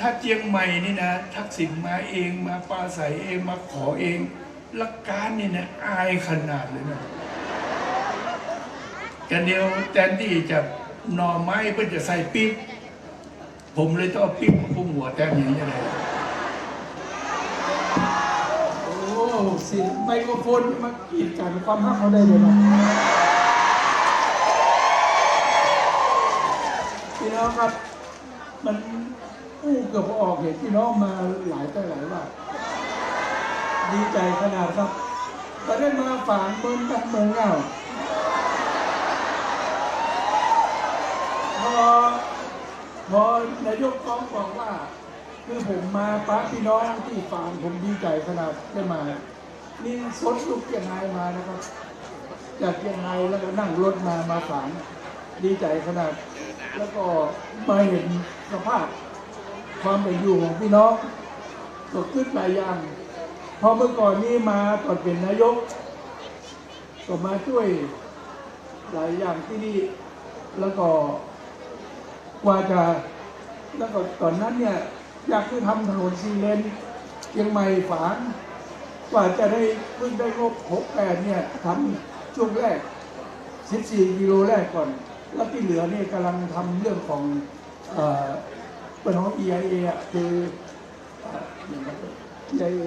ถ้าเจียงใหม่นี่นะ ทักษิณมาเองมาปราศัยเองมาขอเองหลักการนี่นะอายขนาดเลยนะกันเดียวแทนที่จะหน่อไม้เพื่อจะใส่ปิ๊บผมเลยต้องเอาปิ๊บมาพุ่มหัวแทนอย่างนี้เลยโอ้สิไมโครโฟนมากีดกันความรักเขาได้เลยนะพี่น้องครับมัน อู้เกือบออกเห็นพี่น้องมาหลายต่อหลายว่า ดีใจขนาดครับตอนได้มาฝางเมืองกันเมืองเงาพอพอนายกก้องบอกว่า คือผมมาป้าพี่น้องที่ฟาร์มผมดีใจขนาดได้มา นี่สดลูกเกียงไฮมานะครับ จากเกียงไฮแล้วก็นั่งรถมามาฝางดีใจขนาด แล้วก็มาเห็นสภาพ ความเป็นอยู่ของพี่น้องก็ขึ้นหลายอย่างพอเมื่อก่อนนี้มาตอนเป็นนายก ก็มาช่วยหลายอย่างที่นี่แล้วก็กว่าจะแล้วก็ตอนนั้นเนี่ยอยากจะทำถนนซีเลนเชียงใหม่ฝางกว่าจะได้เพิ่งได้งบหกแปดเนี่ยทำช่วงแรก 14 กิโลแรกก่อน แล้วที่เหลือเนี่ยกำลังทำเรื่องของ เอ่อเป็นของ EIA อะคือเอ่อ EIA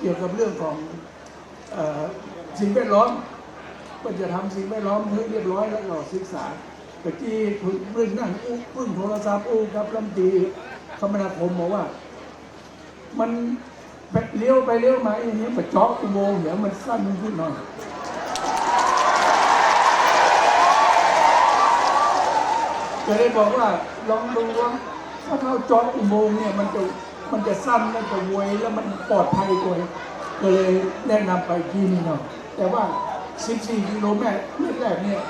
เกี่ยวกับเรื่องของอสิ่งแวดล้อมก็จะทำสิ่งแวดล้อมให้เรียบร้อยแล้วก็ศึกษาตะกี้พึ่งเพิ่งนั่งอู้เพึ่งโทรศัพท์อู้ครับลำตรีคมนาคมบอกว่า มันแบบเลี้ยวไปเลี้ยวมาอย่างนี้มันเจาะอุโมงค์เดี๋ยวมันสั้นขึ้นหน่อยก็เลยบอกว่าลองดูว่า ถ้าเข้าจาะอุโมงค์เนี่ยมันจะมันจะสั้นมันจะไวยแล้วมันปลอดภัยกว่าก็เลยแนะนำไปที่นี่เนาะแต่ว่า 14 กิโลเมตรเมแรกเนี่ย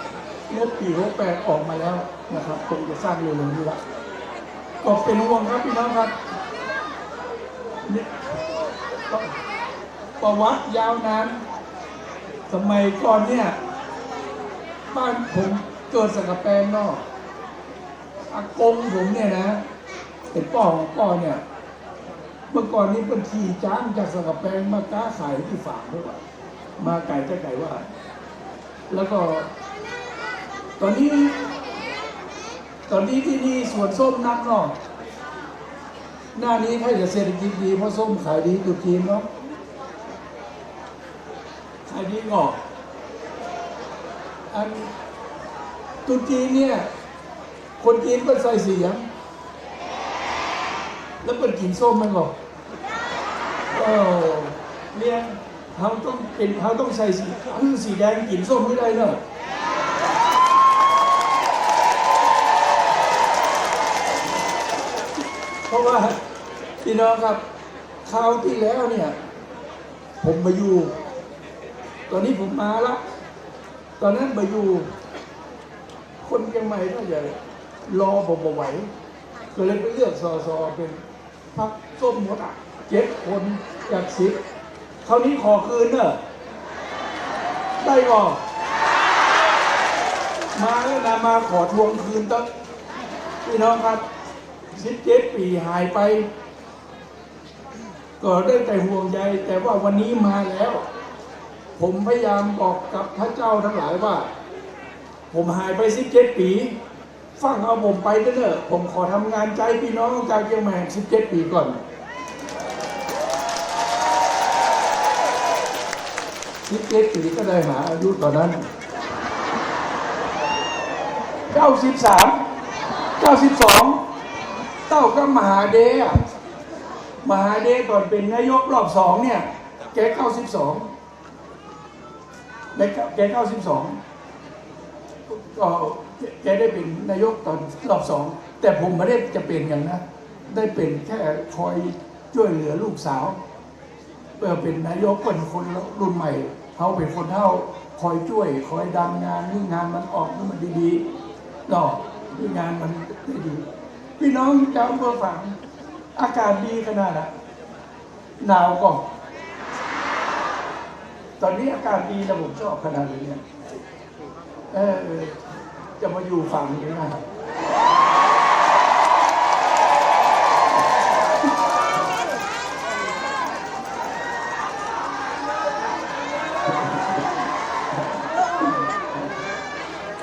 งบปี68ออกมาแล้วนะครับคงจะสร้างเร็วๆนี้ละก็เป็นห่วงครับพี่น้องครับนี่ประวัติยาวนานสมัยก่อนเนี่ย บ้านผมเกิดสังกะแปงนอกอากงผมเนี่ยนะ เป็นพ่อของพ่อเนี่ย เมื่อก่อนนี้เป็นขี่จ้างจากสังกะแปงมาค้าขายที่ฝากด้วยว่ามาไก่จะไก่ว่า แล้วก็ ตอนนี้ ตอนนี้ที่นี่สวนส้มนักเนาะหน้านี้ถ้าจะเศรษฐกิจดีเพราะส้มขายดีตุจีนเนาะขายดีงอกอันตุจีนเนี่ย คนจีนก็ใส่เสียง แล้วเป็นกินส้มมันก็เออเนี่ยเขาต้องเป็นเขาต้องใส่สีคือสีแดงกินส้มไม่ได้เนอะเพราะว่าพี่น้องครับคราวที่แล้วเนี่ย ผมมาอยู่ ตอนนี้ผมมาละตอนนั้นมาอยู่ คนเชียังใหม่ก็อย่ารอผมบ่ไหวก็เลยไปเลือกสอสอเป็น พักส้มหมดอะเจ็ดคนจากสิบคราวนี้ขอคืนเนอะได้ก่อมาแล้วนะมาขอทวงคืนตั้งพี่น้องครับสิบเจ็ดปีหายไป ก็ได้แต่ห่วงใยแต่ว่าวันนี้มาแล้ว ผมพยายามบอกกับพระเจ้าทั้งหลายว่า ผมหายไปสิบเจ็ดปี ฟังเอาผมไปเถอะผมขอทำงานใจพี่น้องชาวเชียงใหม่สิบเจ็ดปีก่อนสิบเจ็ดปีก็ได้หาอายุตอนนั้นเก้าสิบสามเก้าสิบสองเต้าก็มหาเดชอมหาเดชก่อนเป็นนายกรอบสองเนี่ย แกเก้าสิบสองแกเก้าสิบสองก็ แกได้เป็นนายกตอนรอบสอง แต่ผมไม่ได้จะเป็นอย่างนะ ได้เป็นแค่คอยช่วยเหลือลูกสาวเพื่อเป็นนายกเป็นคนรุ่นใหม่เขาเป็นคนเท่าคอยช่วย คอยดันงานนี่งานมันออกให้มันดีๆนาะนี่งานมันดีพี่น้องเจ้าเมื่อฝังอากาศดีขนาดนะหนาวก่อนตอนนี้อากาศดีแล้วผมชอบขนาดนี้เนี่ยเออ จะมาอยู่ฝั่งนี้นะ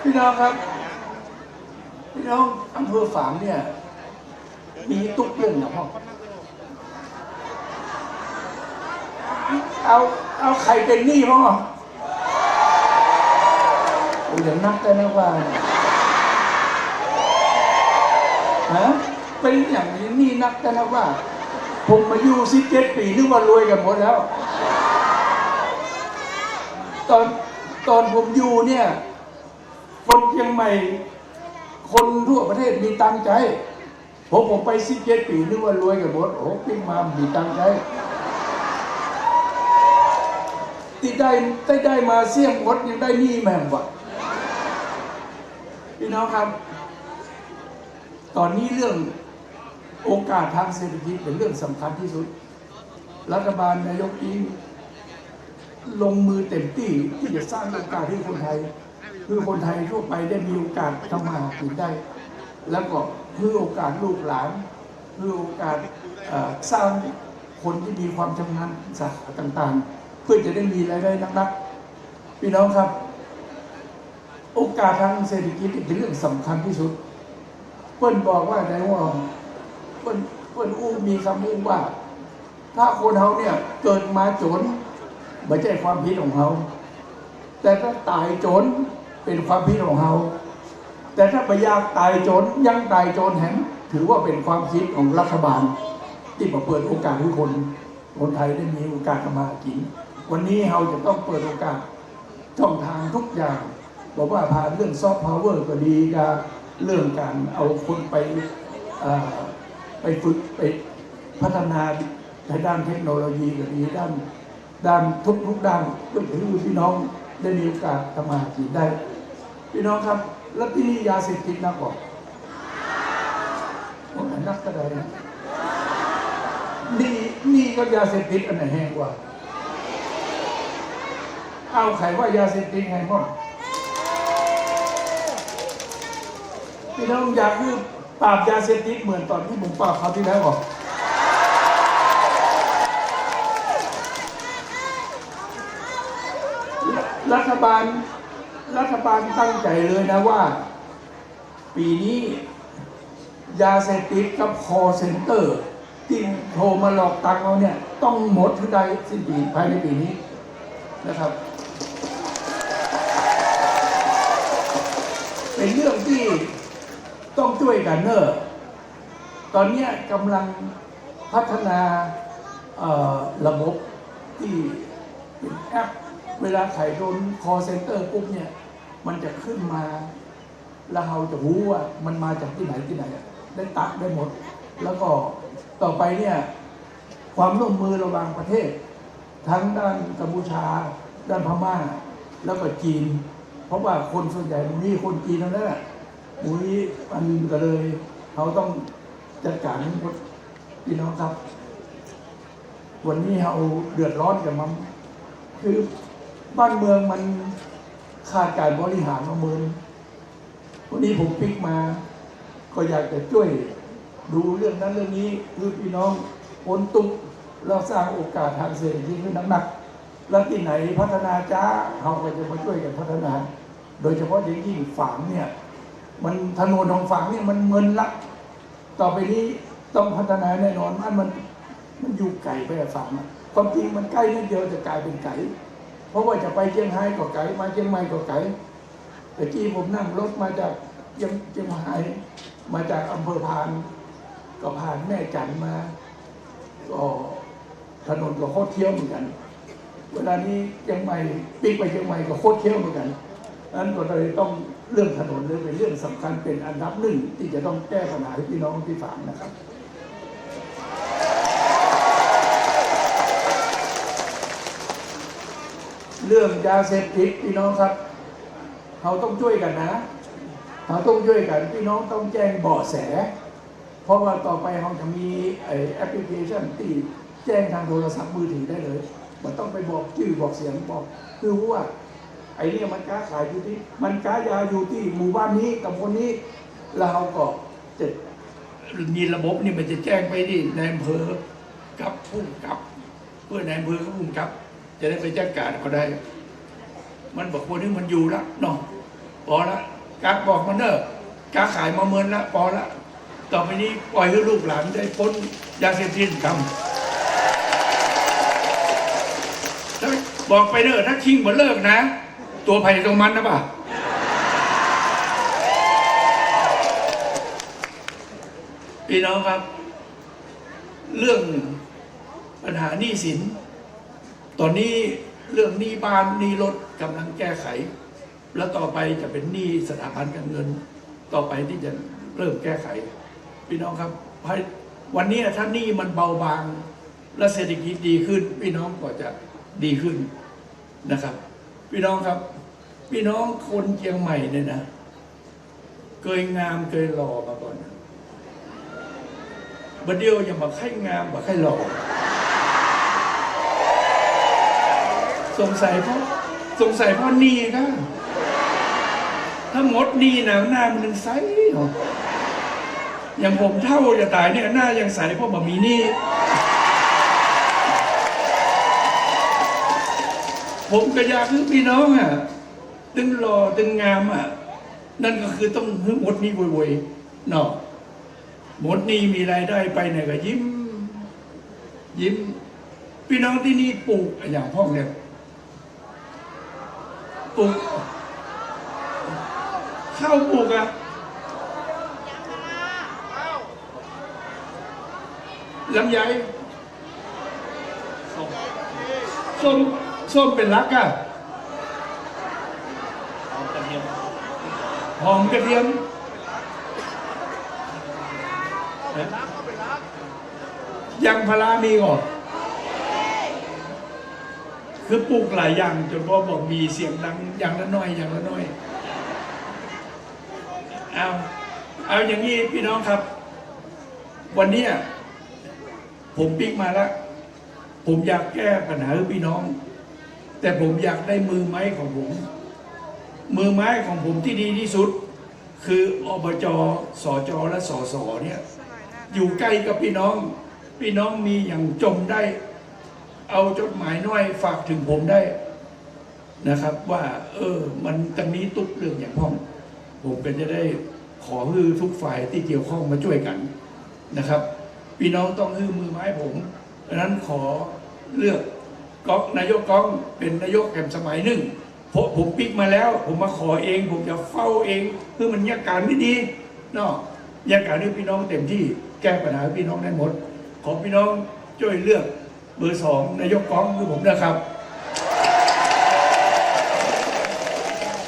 พี่น้องครับ พี่น้องอำเภอฝางเนี่ย มีตุ๊กเล่นนะพ่อเอาเอาใครเป็นหนี้พ่อเดี๋ยวนับได้นะว่า ฮะเป็นอย่างนี้หนี่นักได้นะว่า ผมมาอยู่สิบเจ็ดปีนึกว่ารวยกันหมดแล้ว ตอนตอนผมอยู่เนี่ย คนเชียงใหม่ คนทั่วประเทศมีตังค์ใจ ผมผมไปสิบเจ็ดปีนึกว่ารวยกันหมดโอ้ปิ้งมามีตังค์ใจที่ได้ได้ได้มาเสี่ยงหมดยังได้หนี้แม่งวะพี่น้องครับ ตอนนี้เรื่องโอกาสทางเศรษฐกิจเป็นเรื่องสำคัญที่สุด รัฐบาลนายกอิงลงมือเต็มที่ที่จะสร้างโอกาสให้คนไทย คือคนไทยทั่วไปได้มีโอกาสทำมาหากินได้ แล้วก็เพื่อโอกาสลูกหลานเพื่อโอกาสสร้างคนที่มีความชำนาญสาขาต่างๆ เพื่อจะได้มีรายได้นักๆพี่น้องครับ โอกาสทางเศรษฐกิจเป็นเรื่องสำคัญที่สุด เปิ้นบอกว่าในว่าเปิ้นเปิ้นอู้มีคำอู้ว่า ถ้าคนเขาเนี่ยเกิดมาจนไม่ใช่ความผิดของเขาแต่ถ้าตายจนเป็นความผิดของเขาแต่ถ้าไปยากตายจนยังตายจนแหมถือว่าเป็นความคิดของรัฐบาล ที่มาเปิดโอกาสให้คนคนไทยได้มีโอกาสมากิน วันนี้เราจะต้องเปิดโอกาสช่องทางทุกอย่าง บอกว่าผ่านเรื่องซอฟต์พาวเวอร์ก็ดีกับ เรื่องการเอาคนไปไปฝึกไปพัฒนาในด้านเทคโนโลยีก็ดีด้านด้านทุกทุกๆด้านเพื่อให้พี่น้องได้มีโอกาสทำมาหากินได้ พี่น้องครับ แล้วที่ยาเสพติดนักบอกผมนักก็ได้นะนี่นี่ก็ยาเสพติดอันไหนแห้งกว่า เอาไขว่ายาเสพติดไงพ่อ พี่น้องอยากคือปราบยาเสพติดเหมือนตอนที่ผมปราบเขาที่แล้วบอกรัฐบาลรัฐบาลตั้งใจเลยนะว่า ปีนี้ยาเสพติดกับคอเซ็นเตอร์ที่โทรมาหลอกตังเราเนี่ย ต้องหมดให้ได้สิ้นปีภายในปีนี้นะครับ เป็นเรื่องที่ ต้องช่วยกันเนอะตอนนี้กำลังพัฒนาระบบที่เป็นแอป เวลาไขโดน call center ปุ๊บเนี่ย มันจะขึ้นมา แล้วเราจะรู้ว่ามันมาจากที่ไหนที่ไหน ได้ตักได้หมด แล้วก็ต่อไปเนี่ย ความร่วมมือระหว่างประเทศ ทั้งด้านกัมพูชา ด้านพม่า แล้วก็จีน เพราะว่าคนส่วนใหญ่มุนี้คนจีนทั้งนั้นแหละ มุนี้อันก็เลยเขาต้องจัดการให้พี่น้องครับ วันนี้เราเดือดร้อนกับมันคือบ้านเมืองมันขาดการบริหารมาเมืองวันนี้ผมปิกมา ก็อยากจะช่วยดูเรื่องนั้นเรื่องนี้คือพี่น้องคนตุกเราสร้างโอกาสทางเศรษฐกิจให้หนักๆแล้วที่ไหนพัฒนาจ้าเราก็จะมาช่วยกันพัฒนา โดยเฉพาะอย่างยิ่งฝังเนี่ย มันถนนของฝังเนี่ยมันเมินละต่อไปนี้ต้องพัฒนาแน่นอนมันมันมันอยู่ไกลไปอะฝังความจริงมันใกล้นิดเดียวจะกลายเป็นไกลเพราะว่าจะไปเชียงรายก็ไกลมาเชียงใหม่ก็ไกลแต่กี้ผมนั่งรถมาจากเชียงเชียงรายมาจากอำเภอพานก็ผ่านแม่จันมาก็ถนนก็โคตรเที่ยวเหมือนกัน เวลานี้เชียงใหม่ปิ๊กไปเชียงใหม่ก็โคตรเที่ยวเหมือนกันนั้นก็เลยต้อง เรื่องถนนเลยเป็นเรื่องสำคัญเป็นอันดับหนึ่งที่จะต้องแก้ปัญหาให้พี่น้องที่ฝางนะครับ เรื่องยาเสพติดพี่น้องครับเขาต้องช่วยกันนะเราต้องช่วยกันพี่น้องต้องแจ้งเบาะแส เพราะว่าต่อไปเราจะมีแอปพลิเคชันที่แจ้งทางโทรศัพท์มือถือได้เลยมันต้องไปบอกชื่อบอกเสียงบอกคือว่า ไอ้เนี่ยมันค้าขายอยู่ที่ มันค้ายาอยู่ที่หมู่บ้านนี้ตำบลนี้แล้วเราก็จะมีระบบนี่มันจะแจ้งไปที่ในอำเภอกับผู้กำกับ เพื่อนายอำเภอกับผู้กำกับ จะได้ไปแจัดการก็ได้ มันบอกคนนี้มันอยู่ละเนาะพอละกักบอกมันเนอะกาขายมาเมินละพอละต่อไปนี้ปล่อยให้ลูกหลานได้พ้นยาเสพติดกรรมถ้าบอกไปเนอะถ้าชิงบ่เลิกนะ ตัวภัยตรงมันนะป่ะพี่น้องครับ เรื่องปัญหาหนี้สิน ตอนนี้เรื่องหนี้บ้านหนี้รถกำลังแก้ไข แล้วต่อไปจะเป็นหนี้สถาบันการเงิน ต่อไปที่จะเริ่มแก้ไข พี่น้องครับวันนี้ถ้าหนี้มันเบาบาง และเศรษฐกิจดีขึ้น พี่น้องก็จะดีขึ้นนะครับ พี่น้องครับ พี่น้องคนเชียงใหม่เนี่ยนะเคยงามเคยหล่อมาก่อนบัดเดียวอย่ามาไข่งามมาไข่หล่อสงสัยเพราะสงสัยเพราะหนี่ก็ถ้าหมดหนี่นะหน้ามันงใสหรออย่างผมเท่าจะตายเนี่ยหน้ายังใสเพราะบ่มีหนี่ ผมก็อยากให้พี่น้องอะ ตึงหล่อตึงงามอะนั่นก็คือต้องหมดนี้บ่อยๆเนาะหมดนี้มีรายได้ไปไหนก็ยิ้ม ยิ้ม พี่น้องที่นี่ปลูกอย่างพ่อเนี่ยปลูกข้าวปลูกอะลำไยส้มส้มเป็นรักอะ หอมกระเทียมยังพารามีก่อนคือปลูกหลายอย่างจนพ่อบอกมีเสียงดังอย่างละน้อยอย่างละน้อยเอาเอาอย่างนี้พี่น้องครับ วันนี้ผมปิ๊กมาแล้ว ผมอยากแก้ปัญหาพี่น้อง แต่ผมอยากได้มือไม้ของผม มือไม้ของผมที่ดีที่สุด คืออบจสจและสสเนี่ยอยู่ใกล้กับพี่น้อง พี่น้องมีอย่างจมได้ เอาจดหมายน้อยฝากถึงผมได้นะครับ ว่า เออ มันตรงนี้ตุกเรื่องอย่างพ้อง ผมก็จะได้ขอฮือทุกฝ่ายที่เกี่ยวข้องมาช่วยกันนะครับ พี่น้องต้องฮือมือไม้ผมดังนั้นขอเลือกก๊อกนายกก้องเป็นนายกแห่งสมัยหนึ่ง เพราะผมปิกมาแล้ว ผมมาขอเอง ผมจะเฝ้าเองเพื่อมันยากการไม่ดีเนาะยากการให้พี่น้องเต็มที่แก้ปัญหาพี่น้องได้หมด ขอพี่น้องช่วยเลือกเบอร์สองนายกก้องคือผมนะครับ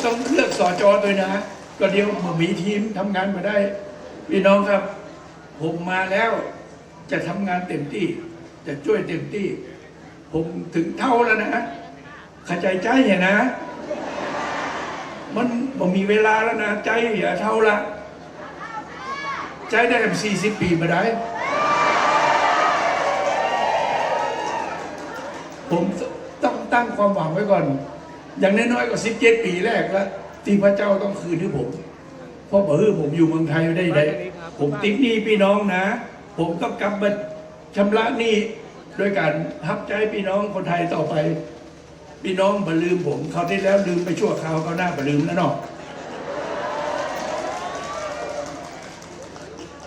ต้องเลือกสอจอด้วยนะ ก็เดียวผมมีทีมทำงานมาได้ พี่น้องครับ ผมมาแล้วจะทำงานเต็มที่ จะช่วยเต็มที่ ผมถึงเท่าแล้วนะเข้าใจใจเนี่ยนะ มันบ่มีเวลาแล้วนะใจอย่าเท่าละ ใจได้สี่สิบปีมาได้ ผมต้องตั้งความหวังไว้ก่อน อย่างน้อยๆก็สิบเจ็ดปีแรกแล้วที่พระเจ้าต้องคืนให้ผม เพราะเออผมอยู่เมืองไทยได้ได้ผมติดหนี้พี่น้องนะ ผมต้องกลับมาชำระหนี้โดยการทับใจพี่น้องคนไทยต่อไป พี่น้องบลืมผมเขาวที่แล้วลืมไปชั่วคราวเขาหน้าบลืมแล้วเนาะ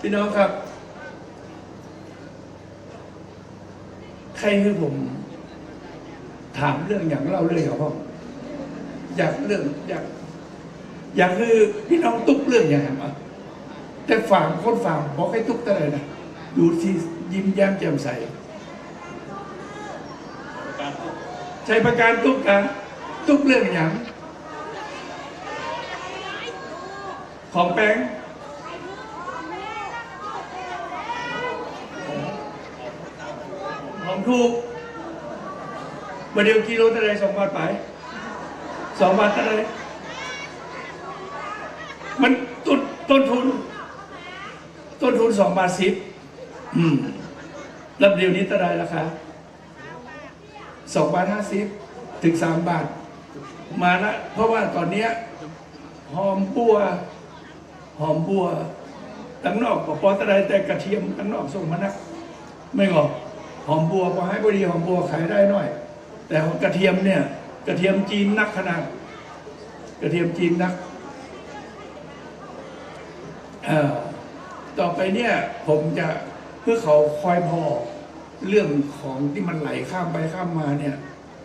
พี่น้องครับ ใครคือผม ถามเรื่องอย่างเล่าเรื่องอย่างพ่ออยากเรื่องอยากอยากคือพี่น้องตุกเรื่องอย่างไรมาแต่ฝั่งคนฝั่งบอกให้ตุกแต่ไหนนะดูที่ยิ้มแย้มแจ่มใส ใช้ประการตุ๊กกันตุ๊กเรื่องอย่างของแป้งของถูกมาเดียวกิโลเท่าไรสองบาทไปสองบาทเท่าไรมันต้นต้นทุน ต้นทุนสองบาทสิบแล้วเดียวนี้เท่าไรราคา สองบาทห้าสิบถึงสามบาท มาละเพราะว่าตอนเนี้ยหอมบัว หอมบัวตั้งนอกก็พอตะไดแต่กระเทียมตั้งนอกส่งมานัก ไม่งอกหอมบัวพอให้บดีหอมบัวขายได้หน่อย แต่กระเทียมเนี่ย กระเทียมจีนนักขนาด กระเทียมจีนนักต่อไปเนี่ยผมจะเพื่อเขาคอยพอ เรื่องของที่มันไหลข้ามไปข้ามมาเนี่ย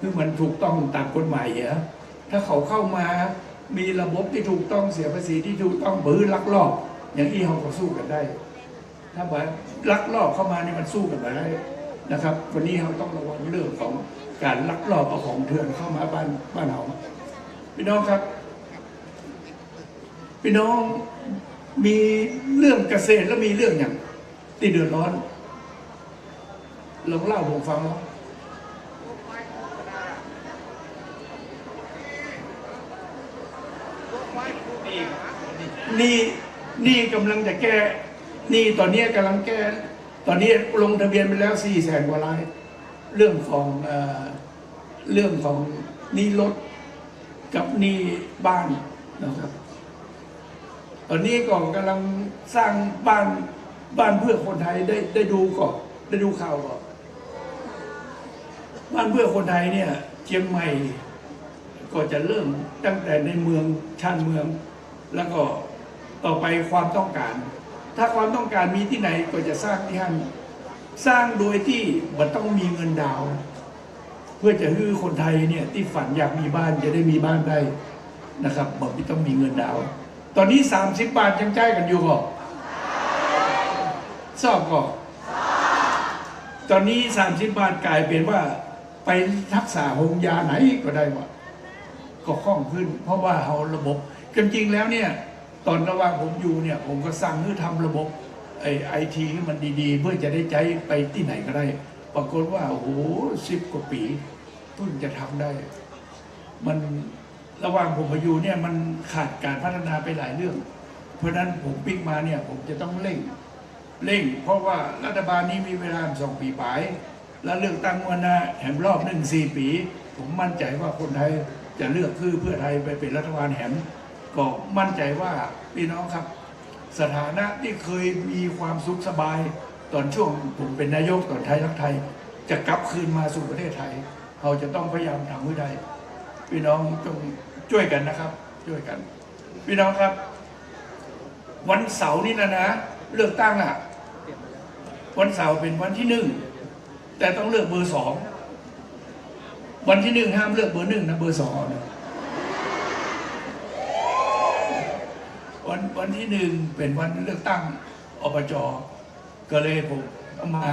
คือมันถูกต้องตามกฎหมายเหรอถ้าเขาเข้ามามีระบบที่ถูกต้องเสียภาษีที่ถูกต้องบือลักลอบ อย่างที่เขาก็สู้กันได้ ถ้าว่าลักลอบเข้ามาเนี่ยมันสู้กันไม่ได้นะครับ วันนี้เราต้องระวังเรื่องของการลักลอบเอาของเถื่อนเข้ามาบ้านบ้านเราพี่น้องครับ พี่น้องมีเรื่องเกษตรแล้วมีเรื่องอย่างที่เดือดร้อน ลองเล่าผมฟังเนาะนี่นี่กำลังจะแก้นี่ตอนนี้กำลังแก้ ตอนนี้ลงทะเบียนไปแล้วสี่แสนกว่าราย เรื่องของเอเรื่องของนี่รถกับนี่บ้านนะครับ ตอนนี้ก็กำลังสร้างบ้านบ้านเพื่อคนไทยได้ได้ดูก่อนได้ดูข่าวก่อน บ้านเพื่อคนไทยเนี่ยเชียงใหม่ก็จะเริ่มตั้งแต่ในเมืองชานเมือง แล้วก็ต่อไปความต้องการ ถ้าความต้องการมีที่ไหนก็จะสร้างที่นั่นสร้างโดยที่มันต้องมีเงินดาว เพื่อจะให้คนไทยเนี่ยที่ฝันอยากมีบ้านจะได้มีบ้านได้นะครับบอกที่ต้องมีเงินดาว ตอนนี้ 30 บาทยังจ่ายกันอยู่ก่อนสอบก่อนตอนนี้ 30 บาทกลายเป็นว่า ไปรักษาโรงยาไหนก็ได้ว่าก็คล่องขึ้น เพราะว่าเราระบบจริงๆแล้วเนี่ยตอนระหว่างผมอยู่เนี่ยผมก็สั่งให้ทำระบบไอไอทีให้มันดีๆ เพื่อจะได้ใช้ไปที่ไหนก็ได้ ปรากฏว่าโอ้โหสิบกว่าปีเพิ่งจะทำได้ มันระหว่างผมมาอยู่เนี่ยมันขาดการพัฒนาไปหลายเรื่อง เพราะฉะนั้นผมปิ๊กมาเนี่ยผมจะต้องเร่งเร่ง เพราะว่ารัฐบาลนี้มีเวลาสองปีปลาย แล้วเลือกตั้งวันนะแหมรอบหนึ่งสี่ปี ผมมั่นใจว่าคนไทยจะเลือกคือเพื่อไทยไปเป็นรัฐบาลแหมก็มั่นใจว่าพี่น้องครับ สถานะที่เคยมีความสุขสบาย ตอนช่วงผมเป็นนายกตอนไทยรักไทย จะกลับคืนมาสู่ประเทศไทย เราจะต้องพยายามทำให้ได้พี่น้องต้องช่วยกันนะครับ ช่วยกัน พี่น้องครับ วันเสาร์นี่นะนะ เลือกตั้งอะ วันเสาร์เป็นวันที่หนึ่ง แต่ต้องเลือกเบอร์สองวันที่หนึ่งห้ามเลือกเบอร์หนึ่งนะเบอร์สองวันวันที่หนึ่งเป็นวันเลือกตั้งอบจก็เลยผมมา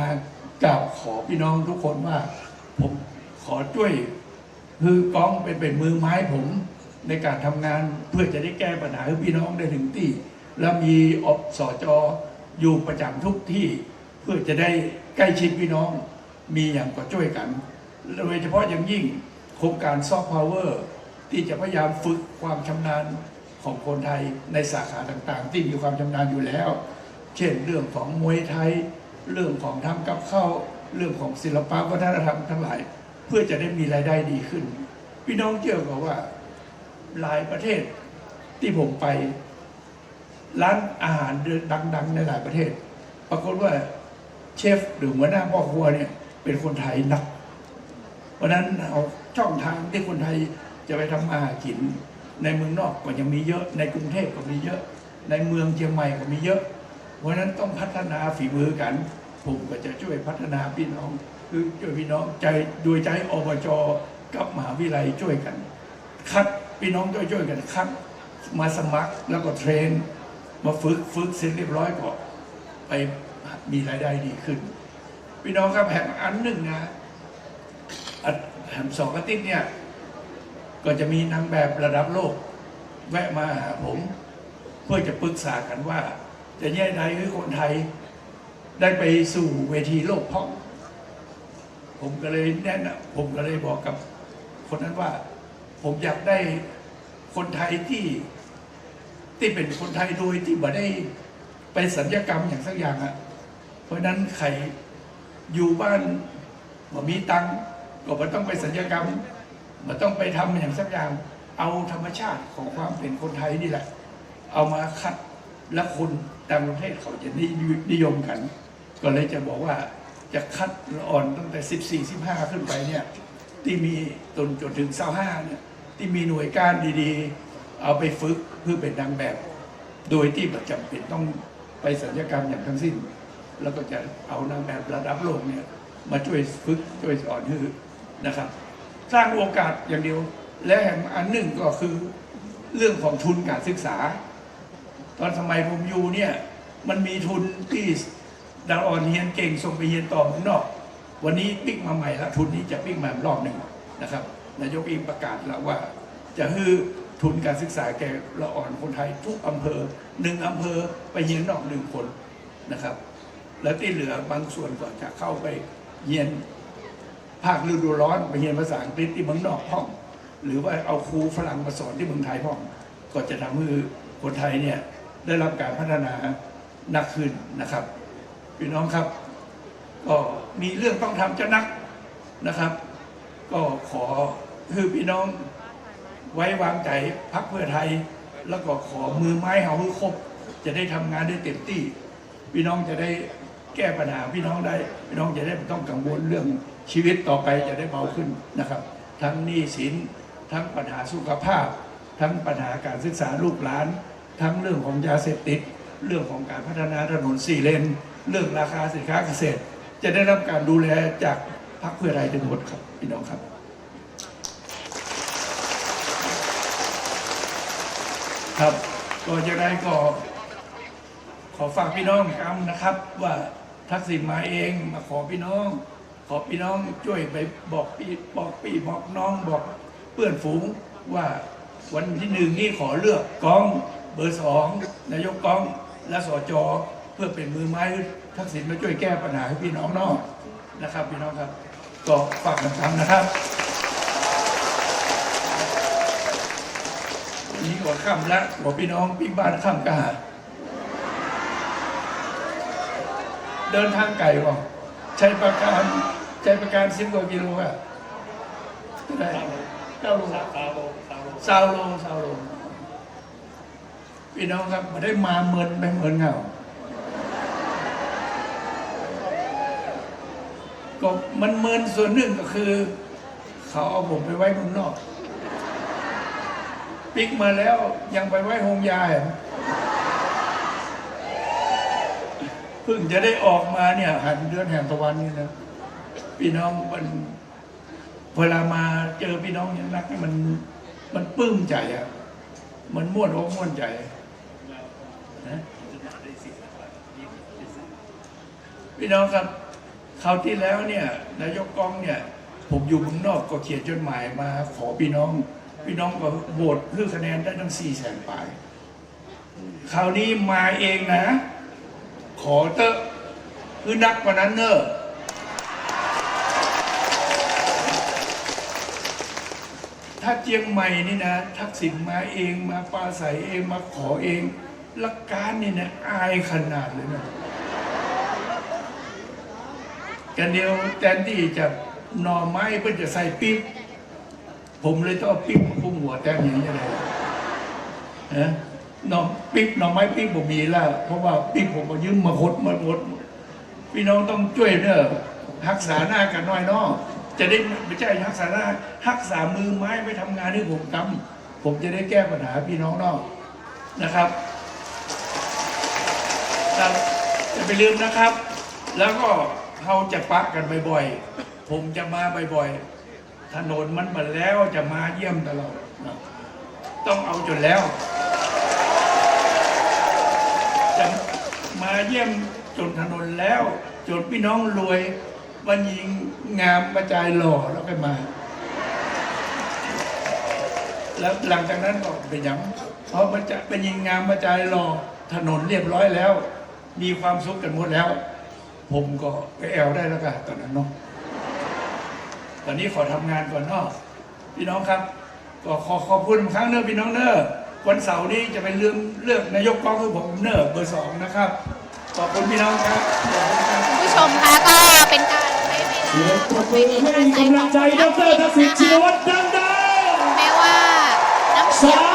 กล่าวขอพี่น้องทุกคนว่า ผมขอช่วยคือกองเป็นเป็นมือไม้ผมในการทำงานเพื่อจะได้แก้ปัญหาให้พี่น้องได้ถึงที่ แล้วมีอบสจอยู่ประจำทุกที่ เพื่อจะได้ใกล้ชิดพี่น้อง มีอย่างก็ช่วยกัน โดยเฉพาะอย่างยิ่งโครงการซอฟต์พาวเวอร์ที่จะพยายามฝึกความชำนาญของคนไทยในสาขาต่างๆ ที่มีความชำนาญอยู่แล้ว เช่นเรื่องของมวยไทย เรื่องของทำกับข้าวเรื่องของศิลปะวัฒนธรรมทั้งหลาย เพื่อจะได้มีรายได้ดีขึ้น พี่น้องเชื่อกับว่าหลายประเทศที่ผมไปร้านอาหารดัง ๆ ในหลายประเทศ ปรากฏว่าเชฟหรือหัวหน้าพ่อครัวเนี่ย เป็นคนไทยนัก เพราะนั้นเอาช่องทางที่คนไทยจะไปทำมาหากิน ในเมืองนอกก็ยังมีเยอะ ในกรุงเทพก็มีเยอะ ในเมืองเชียงใหม่ก็มีเยอะ เพราะนั้นต้องพัฒนาฝีมือกัน ผมก็จะช่วยพัฒนาพี่น้อง คือช่วยพี่น้องใจโดยใจอบจกับมหาวิทยาลัยช่วยกัน คัดพี่น้องช่วยช่วยกันคัดมาสมัครแล้วก็เทรน มาฝึกฝึกเสร็จเรียบร้อยก็ไปมีรายได้ดีขึ้น พี่น้องครับแหมอันหนึ่งนะอันแหมสองอาทิตย์เนี่ย ก็จะมีนางแบบระดับโลก แวะมาหาผม เพื่อจะปรึกษากันว่า จะแย่ใดให้คนไทย ได้ไปสู่เวทีโลกพ้อง ผมก็เลยแนะนำผมก็เลยบอกกับ คนนั้นว่า ผมอยากได้คนไทยที่ที่เป็นคนไทยโดยที่บ่ได้ไปสัญญกรรมอย่างสักอย่างอะ่ะเพราะนั้นใคร อยู่บ้านบ่มีตังก็บ่ต้องไปสัญญกรรมบ่ต้องไปทำอย่างสักอย่าง เอาธรรมชาติของความเป็นคนไทยนี่แหละ เอามาคัดและคนต่างประเทศเขาจะนิยมกัน ก็เลยจะบอกว่าจะคัดละอ่อนตั้งแต่ 14 15 ขึ้นไปเนี่ยที่มีจนจนถึง25เนี่ยที่มีหน่วยการดีๆ เอาไปฝึกเพื่อเป็นนางแบบ โดยที่ประจำเป็นต้องไปสัญญกรรมอย่างทั้งสิ้น แล้วก็จะเอานางแบบระดับโลกเนี่ยมาช่วยฝึกช่วยสอนให้นะครับ สร้างโอกาสอย่างเดียว และแห่งอันหนึ่งก็คือเรื่องของทุนการศึกษา ตอนสมัยผมอยู่เนี่ยมันมีทุนที่ดาวอ่อนเฮียนเก่งส่งไปเฮียนต่อเมืองนอก วันนี้ปิ๊กมาใหม่ละทุนนี้จะปิ๊กมารอบหนึ่งนะครับนายกเองประกาศแล้วว่า จะฮือทุนการศึกษาแก่ละอ่อนคนไทยทุกอำเภอหนึ่งอำเภอไปเฮียนนอกหนึ่งคนนะครับ แล้วที่เหลือบางส่วนก็จะเข้าไปเฮียนภาคฤดูร้อนไปเรียนภาษาอังกฤษที่เมืองนอกห้อง หรือว่าเอาครูฝรั่งมาสอนที่เมืองไทยห้อง ก็จะทำให้คนไทยเนี่ยได้รับการพัฒนาหนักขึ้นนะครับพี่น้องครับ ก็มีเรื่องต้องทำจะนักนะครับ ก็ขอคือพี่น้องไว้วางใจพักเพื่อไทย แล้วก็ขอมือไม้เฮาให้ครบ จะได้ทำงานได้เต็มที่ พี่น้องจะได้ แก้ปัญหาพี่น้องได้พี่น้องจะได้ไม่ต้องกังวลเรื่องชีวิตต่อไปจะได้เบาขึ้นนะครับ ทั้งหนี้สินทั้งปัญหาสุขภาพ ทั้งปัญหาการศึกษาลูกหลาน ทั้งเรื่องของยาเสพติด เรื่องของการพัฒนาถนนสี่เลน เรื่องราคาสินค้าเกษตร จะได้รับการดูแลจากพรรคเพื่อไทยทั้งหมดครับพี่น้องครับครับก็จะได้ก็ขอฝากพี่น้องคำนะครับว่า ทักษิณมาเองมาขอพี่น้อง ขอพี่น้องช่วยไปบอกพี่บอกพี่บอกน้องบอกเพื่อนฝูงว่าวันที่หนึ่งนี่ขอเลือกกองเบอร์สองนายกกองและสจเพื่อเป็นมือไม้ทักษิณมาช่วยแก้ปัญหาให้พี่น้องนอกนะครับพี่น้องครับก็ฝากกันทำนะครับวันนี้ก็ค่ำแล้วบอกพี่น้องพี่บ้านค่ำกะหา เดินทางไกลว่ะใช้ประการใช้ประการสิบกว่ากิโลอะได้เก้าโลซาโลซาโลซาโลพี่น้องครับไม่ได้มาเมินไปเมินเหงาก็มันเมินส่วนหนึ่งก็คือ เขาเอาผมไปไว้เมืองนอก ปิกมาแล้วยังไปไว้โฮงยาเหรอ เพิ่งจะได้ออกมาเนี่ยหันเดือนแห่งตะวันนี่นะพี่น้องมันเวลามาเจอพี่น้องอย่างนักมันมันปลื้มใจอะมันม่วนอกม่วนใจนะพี่น้องครับคราวที่แล้วเนี่ยนายกกองเนี่ย ผมอยู่เมืองนอกก็เขียนจดหมายมา ขอพี่น้อง พี่น้องก็โหวตเพื่อคะแนนได้ทั้งสี่แสนปลายคราวนี้มาเองนะ ขอเตอะคือนักกว่านั้นเนอะถ้าเจียงใหม่นี่นะ ทักษิณมาเองมาปราศัยเองมาขอเองหลักการนี่นะอายขนาดเลยนะกันเดียวแทนที่จะหน่อไม้เพื่อจะใส่ปิ๊บผมเลยต้องเอาปิ๊บมาคุมหัวแทนอย่างนี้เลยนะ น่อปิ๊บหน่อไม้ปิ๊บผมมีแล้ว เพราะว่าปิ๊บผมมายืมมาคดมาคดพี่น้องต้องช่วยเนอะรักษาหน้ากันหน่อยนาะจะได้ไม่ใช่รักษาหน้ารักษามือไม้ไปทำงานให้ผมทำผมจะได้แก้ปัญหาพี่น้องนาะนะครับแต่อย่าไปลืมนะครับ แล้วก็เขาจะปักกันบ่อยๆผมจะมาบ่อยๆถนนมันมาแล้วจะมาเยี่ยมตลอดต้องเอาจนแล้ว จะมาเยี่ยมจนถนนแล้วจนพี่น้องรวยวันยิงงามกระจายหล่อแล้วก็มา แล้วหลังจากนั้นก็เป็นย่างพอมันจะเป็นยิงงามกระจายหล่อถนนเรียบร้อยแล้ว มีความสุขกันหมดแล้ว ผมก็ไปแอลได้แล้วกันตอนนั้นเนาะตอนนี้ขอทำงานก่อนเนาะพี่น้องครับ ก็ขอขอบคุณอีกครั้งเนอะพี่น้องเนอะ วันเสาร์นี้จะไปเลือกเลือกนายกกองคือผมเนอะเบอร์สองนะครับ ขอบคุณพี่น้องครับขอบคุณครับคุณผู้ชมคะก็เป็นการใช้เวลาเสียงปรบมือให้กำลังใจดรทักษิณชินวัตรดังแม้ว่าน้ำๆเสียง สา